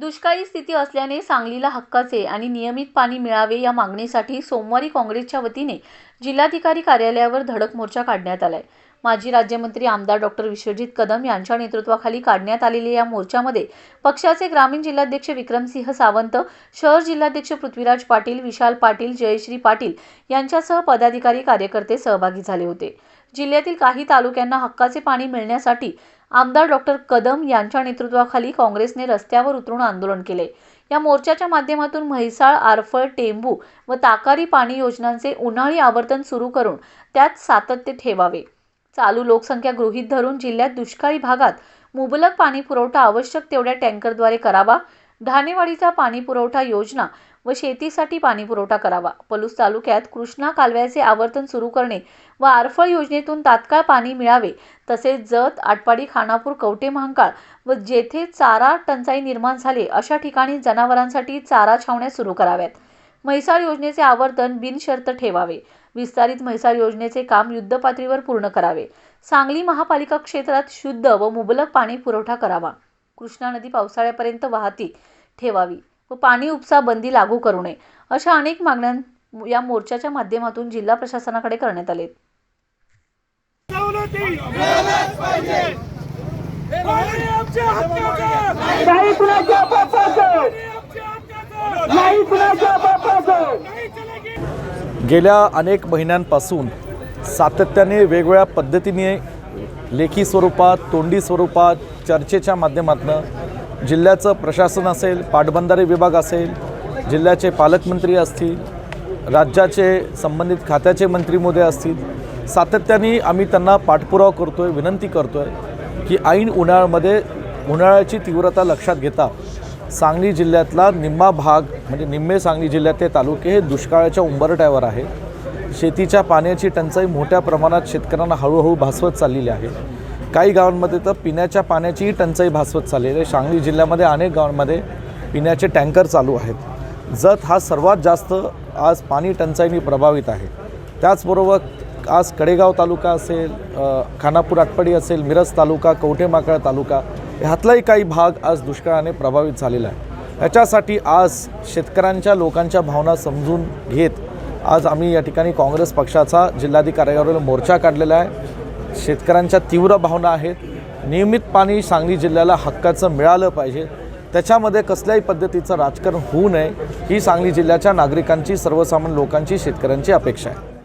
दुष्काळी स्थिती असल्याने सांगलीला हक्काचे आणि नियमित पाणी मिळावे या मागणीसाठी सोमवारी काँग्रेसच्या वतीने जिल्हाधिकारी कार्यालयावर धडक मोर्चा काढण्यात आलाय. माजी राज्यमंत्री आमदार डॉक्टर विश्वजित कदम यांच्या नेतृत्वाखाली काढण्यात आलेल्या या मोर्चामध्ये पक्षाचे ग्रामीण जिल्हाध्यक्ष विक्रमसिंह सावंत शहर जिल्हाध्यक्ष पृथ्वीराज पाटील विशाल पाटील जयश्री पाटील यांच्यासह पदाधिकारी कार्यकर्ते सहभागी झाले होते. जिल्ह्यातील काही तालुक्यांना हक्काचे पाणी मिळण्यासाठी आमदार डॉक्टर कदम यांच्या नेतृत्वाखाली काँग्रेसने रस्त्यावर उतरून आंदोलन केले. या मोर्चाच्या माध्यमातून म्हैसाळ आरफळ टेंबू व ताकारी पाणी योजनांचे उन्हाळी आवर्तन सुरू करून त्यात सातत्य ठेवावे. चालू लोकसंख्या गृहीत धरून जिल्ह्यात दुष्काळी भागात मुबलक पाणी पुरवठा आवश्यक तेवढ्या टँकरद्वारे करावा. धानेवाडीचा पाणी पुरवठा योजना व शेतीसाठी पाणी पुरवठा करावा. पलूस तालुक्यात कृष्णा कालव्याचे आवर्तन सुरू करणे व आरफळ योजनेतून तात्काळ पाणी मिळावे तसेच जत आटपाडी खानापूर कवटे महांकाळ व जेथे चारा टंचाई निर्माण झाले अशा ठिकाणी जनावरांसाठी चारा छावण्या सुरू कराव्यात. म्हैसाळ योजनेचे आवर्तन बिनशर्त ठेवावे. विस्तारित म्हैसाळ योजनेचे काम युद्धपातळीवर पूर्ण करावे. सांगली महापालिका क्षेत्रात शुद्ध व मुबलक पाणी पुरवठा करावा. कृष्णा नदी पावसाळ्यापर्यंत वाहती ठेवावी व पाणी उपसा बंदी लागू करू नये अशा अनेक मागण्या या मोर्चाच्या माध्यमातून जिल्हा प्रशासनाकडे करण्यात आले गेल्या अनेक महिन्यांपासून सातत्याने वेगवेगळ्या पद्धतीने लेखी स्वरूपात तोंडी स्वरूपात चर्चेच्या माध्यमातून जिल्ह्याचं प्रशासन असेल पाटबंधारे विभाग असेल जिल्ह्याचे पालकमंत्री असतील राज्याचे संबंधित खात्याचे मंत्री मोदय असतील सातत्याने आम्ही त्यांना पाठपुरावा करतो आहे विनंती करतो आहे की ऐन उन्हाळ्यामध्ये उन्हाळ्याची तीव्रता लक्षात घेता सांगली जिल्ह्यातला निम्मा भाग म्हणजे निम्मे सांगली जिल्ह्यातले तालुके हे दुष्काळाच्या उंबरट्यावर आहे. शेतीच्या पाण्याची टंचाई मोठ्या प्रमाणात शेतकऱ्यांना हळूहळू भासवत चाललेली आहे. काही गावांमध्ये तर पिण्याच्या पाण्याचीही टंचाई भासवत चाललेली आहे. सांगली जिल्ह्यामध्ये अनेक गावांमध्ये पिण्याचे टँकर चालू आहेत. जत हा सर्वात जास्त आज पाणी टंचाईने प्रभावित आहे. त्याचबरोबर आज कडेगाव तालुका असेल खानापूर आटपाडी असेल मिरज तालुका कवठेमाकळ तालुका ह्यातलाही काही भाग आज दुष्काळाने प्रभावित झालेला आहे. याच्यासाठी आज शेतकऱ्यांच्या लोकांच्या भावना समजून घेत आज आम्ही या ठिकाणी काँग्रेस पक्षाचा जिल्हाधिकाऱ्यावर मोर्चा काढलेला आहे. शेतकऱ्यांच्या तीव्र भावना आहेत. नियमित पाणी सांगली जिल्ह्याला हक्काचं मिळालं पाहिजे. त्याच्यामध्ये कसल्याही पद्धतीचं राजकारण होऊ नये. ही सांगली जिल्ह्याच्या नागरिकांची सर्वसामान्य लोकांची शेतकऱ्यांची अपेक्षा आहे.